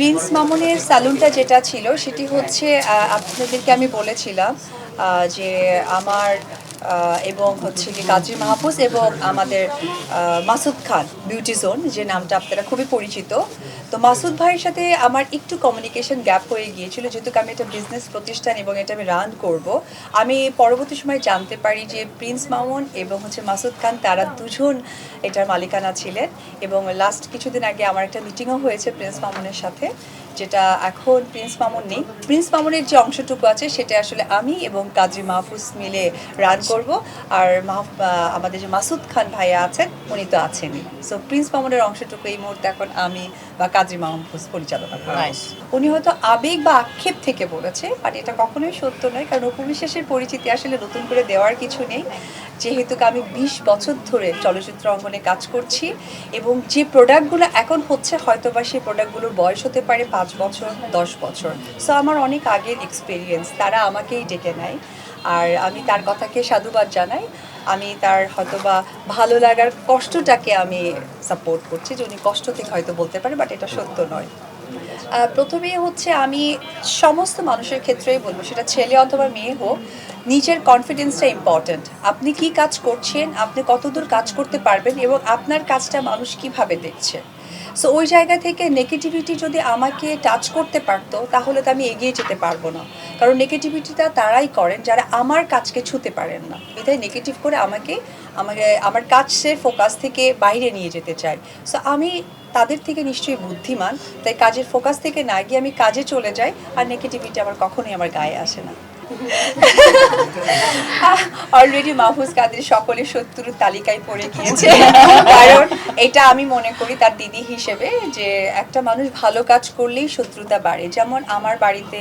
Prince মামুনের স্যালুনটা যেটা ছিল সেটি হচ্ছে আপনাদেরকে আমি বলেছিলাম যে আমার এবং হচ্ছে কি কাজী মাহফুজ এবং আমাদের মাসুদ খান বিউটি জোন যে নামটা আপনারা খুবই পরিচিত। তো মাসুদ ভাইয়ের সাথে আমার একটু কমিউনিকেশন গ্যাপ হয়ে গিয়েছিল, যেহেতু আমি একটা বিজনেস প্রতিষ্ঠান এবং এটা আমি রান করব। আমি পরবর্তী সময় জানতে পারি যে প্রিন্স মামুন এবং হচ্ছে মাসুদ খান, তারা দুজন এটার মালিকানা ছিলেন এবং লাস্ট কিছুদিন আগে আমার একটা মিটিংও হয়েছে প্রিন্স মামুনের সাথে। যেটা এখন প্রিন্স মামুন নেই। প্রিন্স মামুনের যে অংশটুকু আছে সেটা আসলে আমি এবং কাজী মাহফুজ মিলে রান করব। আর আমাদের যে মাসুদ খান ভাইয়া আছেন উনি তো আছেনই। সো প্রিন্স মামুনের অংশটুকু এই মুহূর্তে এখন আমি বা কাজী মাহফুজ পরিচালনা করব। উনি হয়তো আবেগ বা আক্ষেপ থেকে বলেছে বাট এটা কখনোই সত্য নয় কারণ উপবিশ্বাসের পরিচিতি আসলে নতুন করে দেওয়ার কিছু নেই। যেহেতু আমি বিশ বছর ধরে চলচ্চিত্র অঙ্গনে কাজ করছি এবং যে প্রোডাক্টগুলো এখন হচ্ছে হয়তো বা সেই প্রোডাক্টগুলোর বয়স হতে পারে পাঁচ বছর, দশ বছর। সো আমার অনেক আগের এক্সপিরিয়েন্স তারা আমাকেই ডেকে নেয়। আর আমি তার কথাকে সাধুবাদ জানাই। আমি তার হয়তোবা ভালো লাগার কষ্টটাকে আমি সাপোর্ট করছি, যে উনি কষ্ট থেকে হয়তো বলতে পারে বাট এটা সত্য নয়। প্রথমেই হচ্ছে আমি সমস্ত মানুষের ক্ষেত্রেই বলব, সেটা ছেলে অথবা মেয়ে হোক, নিজের কনফিডেন্সটা ইম্পর্ট্যান্ট আপনি কি কাজ করছেন, আপনি কতদূর কাজ করতে পারবেন এবং আপনার কাজটা মানুষ কীভাবে দেখছে? সো ওই জায়গা থেকে নেগেটিভিটি যদি আমাকে টাচ করতে পারতো, তাহলে তো আমি এগিয়ে যেতে পারব না। কারণ নেগেটিভিটিটা তারাই করেন যারা আমার কাজকে ছুতে পারেন না। এটাই নেগেটিভ করে আমাকে আমাকে, আমার কাজের ফোকাস থেকে বাইরে নিয়ে যেতে চায়। সো আমি তাদের থেকে নিশ্চয়ই বুদ্ধিমান। তাই কাজের ফোকাস থেকে না গিয়ে আমি কাজে চলে যাই, আর নেগেটিভিটি আমার কখনোই আমার গায়ে আসে না। অলরেডি মাহফুজ কাদের সকলের শত্রুর তালিকায় পড়ে গিয়েছে। কারণ এটা আমি মনে করি তার দিদি হিসেবে যে একটা মানুষ ভালো কাজ করলেই শত্রুতা বাড়ে। যেমন আমার বাড়িতে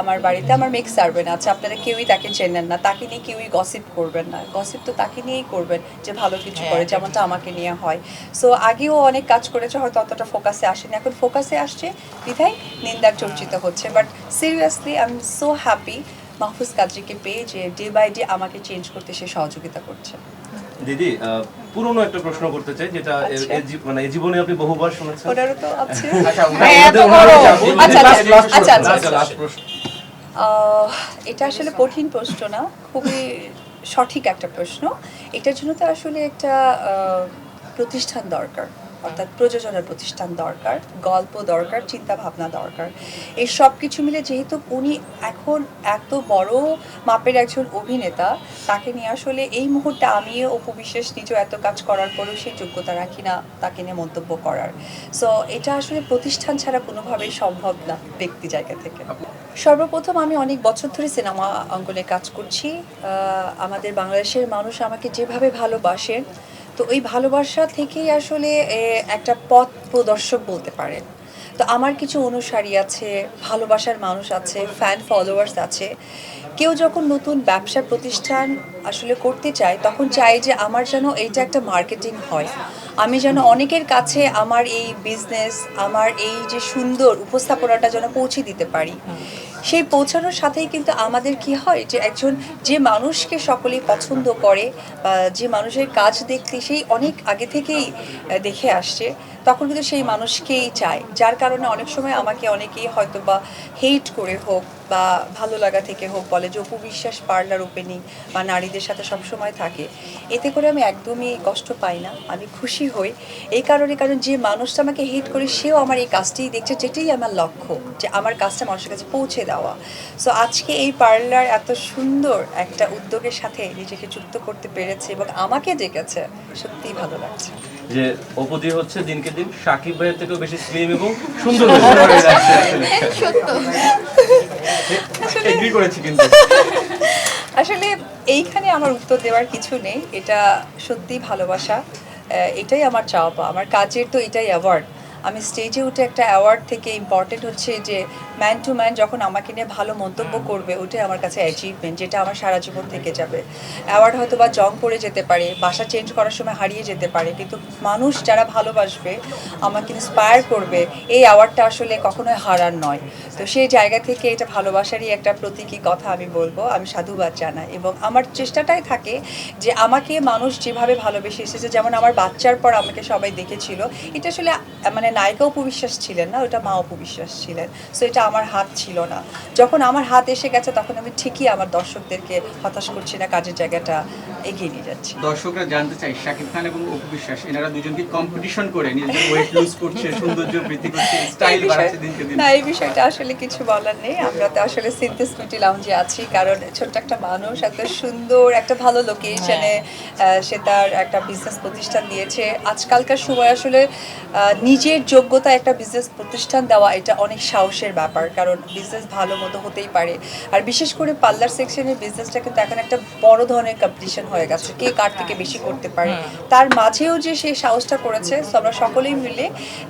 আমার বাড়িতে আমার মেক সার্ভেন্ট আছে আপনারা কেউই তাকে চেনেন না। তাকে নিয়ে কেউই গসিপ করবেন না। গসিপ তো তাকে নিয়েই করবেন যে ভালো কিছু করে হ্যাঁ। যেমনটা আমাকে নিয়ে হয়। সো আগেও অনেক কাজ করেছে হয়তো অতটা ফোকাসে আসেনি। এখন ফোকাসে আসছে। বিধায় নিন্দার চর্চিত হচ্ছে। But seriously I am so happy Mahfuz কাজরিকে পেয়ে যে ডে বাই ডে আমাকে চেঞ্জ করতে সে সহযোগিতা করছে। দিদি আহ, পুরনো একটা প্রশ্ন করতে চাই যেটা আচ্ছা। মানে এই জীবনে আপনি বহুবার শুনেছেন। ওনারও তো আছে। আচ্ছা। আচ্ছা, আচ্ছা, এটা আসলে কঠিন প্রশ্ন না খুবই সঠিক একটা প্রশ্ন। এটার জন্য তো আসলে একটা আহ, প্রতিষ্ঠান দরকার। অর্থাৎ প্রযোজনার প্রতিষ্ঠান দরকার, গল্প দরকার চিন্তা ভাবনা দরকার। এই সব কিছু মিলে যেহেতু উনি এখন এত বড় মাপের একজন অভিনেতা, তাকে নিয়ে আসলে এই মুহূর্তে আমি উপবিশ্বাস নিজেও এত কাজ করার পরেও সেই যোগ্যতা রাখি না, তাকে নিয়ে মন্তব্য করার। সো এটা আসলে প্রতিষ্ঠান ছাড়া কোনোভাবেই সম্ভব না ব্যক্তি জায়গা থেকে। সর্বপ্রথম আমি অনেক বছর ধরে সিনেমা অঙ্গনে কাজ করছি। আমাদের বাংলাদেশের মানুষ আমাকে যেভাবে ভালোবাসেন তো ওই ভালোবাসা থেকেই আসলে একটা পথ প্রদর্শক বলতে পারেন। তো আমার কিছু অনুসারী আছে, ভালোবাসার মানুষ আছে ফ্যান ফলোয়ার্স আছে। কেউ যখন নতুন ব্যবসা প্রতিষ্ঠান আসলে করতে চায় তখন চাই যে আমার যেন এইটা একটা মার্কেটিং হয়। আমি যেন অনেকের কাছে আমার এই বিজনেস আমার এই যে সুন্দর উপস্থাপনাটা যেন পৌঁছে দিতে পারি। সেই পৌঁছানোর সাথেই কিন্তু আমাদের কি হয় যে একজন যে মানুষকে সকলেই পছন্দ করে বা যে মানুষের কাজ দেখতে সেই অনেক আগে থেকেই দেখে আসছে তখন কিন্তু সেই মানুষকেই চায়। যার কারণে অনেক সময় আমাকে অনেকেই হয়তো বা হেট করে হোক বা ভালো লাগা থেকে হোক বলে যে উপবিশ্বাস পার্লার ওপেনিং বা নারীদের সাথে সবসময় থাকে এতে করে আমি একদমই কষ্ট পাই না আমি খুশি হই। এই কারণে কারণ যে মানুষটা আমাকে হেট করে সেও আমার এই কাজটিই দেখছে যেটাই আমার লক্ষ্য যে আমার কাজটা মানুষের কাছে পৌঁছে দেওয়া। সো আজকে এই পার্লার এত সুন্দর একটা উদ্যোগের সাথে নিজেকে যুক্ত করতে পেরেছে এবং আমাকে ডেকেছে সত্যিই ভালো লাগছে। যে অপদি হচ্ছে দিনকে দিন সাকিব ভাইয়ের থেকেও বেশি স্লিম এবং সুন্দর হয়ে যাচ্ছে। এগ্রি করেছি কিন্তু। আসলে এইখানে আমার উত্তর দেওয়ার কিছু নেই। এটা সত্যি ভালোবাসা। আহ, এটাই আমার চাওয়া পাওয়া। আমার কাজের তো এটাই অ্যাওয়ার্ড আমি স্টেজে উঠে একটা অ্যাওয়ার্ড থেকে ইম্পর্টেন্ট হচ্ছে যে ম্যান টু ম্যান যখন আমাকে নিয়ে ভালো মন্তব্য করবে ওটাই আমার কাছে অ্যাচিভমেন্ট যেটা আমার সারা জীবন থেকে যাবে। অ্যাওয়ার্ড হয়তো বা জং পড়ে যেতে পারে বাসা চেঞ্জ করার সময় হারিয়ে যেতে পারে কিন্তু মানুষ যারা ভালোবাসবে আমাকে ইন্সপায়ার করবে এই অ্যাওয়ার্ডটা আসলে কখনোই হারার নয়। তো সেই জায়গা থেকে এটা ভালোবাসারই একটা প্রতীকী কথা আমি বলব আমি সাধুবাদ জানাই। এবং আমার চেষ্টাটাই থাকে যে আমাকে মানুষ যেভাবে ভালোবেসে এসেছে যেমন আমার বাচ্চার পর আমাকে সবাই দেখেছিল এটা আসলে মানে নায়িকা উপবিশ্বাস ছিলেন না ওটা মা উপবিশ্বাস ছিলেন। সো এটা আমার হাত ছিল না। যখন আমার হাত এসে গেছে তখন আমি ঠিকই আমার দর্শকদেরকে হতাশ করছি না কাজের জায়গাটা এগিয়ে নিয়ে যাচ্ছি। দর্শকরা জানতে চাই শাকিব খান এবং অপু বিশ্বাস এনারা দুজন কি কম্পিটিশন করে নিজেদের ওয়েট লুজ করছে সৌন্দর্য বৃদ্ধি করছে স্টাইল বাড়াচ্ছে দিনকে দিন। না এই বিষয়টা আসলে কিছু বলার নেই। আমরা তো আসলে সিনথেস বিউটি লাউঞ্জে আছি কারণ ছোট্ট একটা মানুষ এত সুন্দর একটা ভালো লোকেশনে সে তার একটা বিজনেস প্রতিষ্ঠান দিয়েছে। আজকালকার সময় আসলে নিজের যোগ্যতা একটা বিজনেস প্রতিষ্ঠান দেওয়া এটা অনেক সাহসের ব্যাপার। কারণ বিজনেস ভালো মতো হতেই পারে। আর বিশেষ করে পার্লার সেকশনের বিজনেসটা কিন্তু এখন একটা বড় ধরনের কম্পিটিশন হয়ে গেছে কে কার থেকে বেশি করতে পারে। তার মাঝেও যে সেই সাহসটা করেছে তো আমরা সকলেই মিলে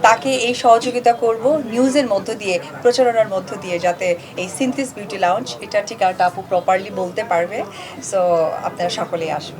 তাকে এই সহযোগিতা করব নিউজের মধ্য দিয়ে প্রচারণার মধ্য দিয়ে যাতে এই সিনথিস বিউটি লাউঞ্জ এটা ঠিকানাটা আপু প্রপারলি বলতে পারবে। সো আপনারা সকলেই আসবেন।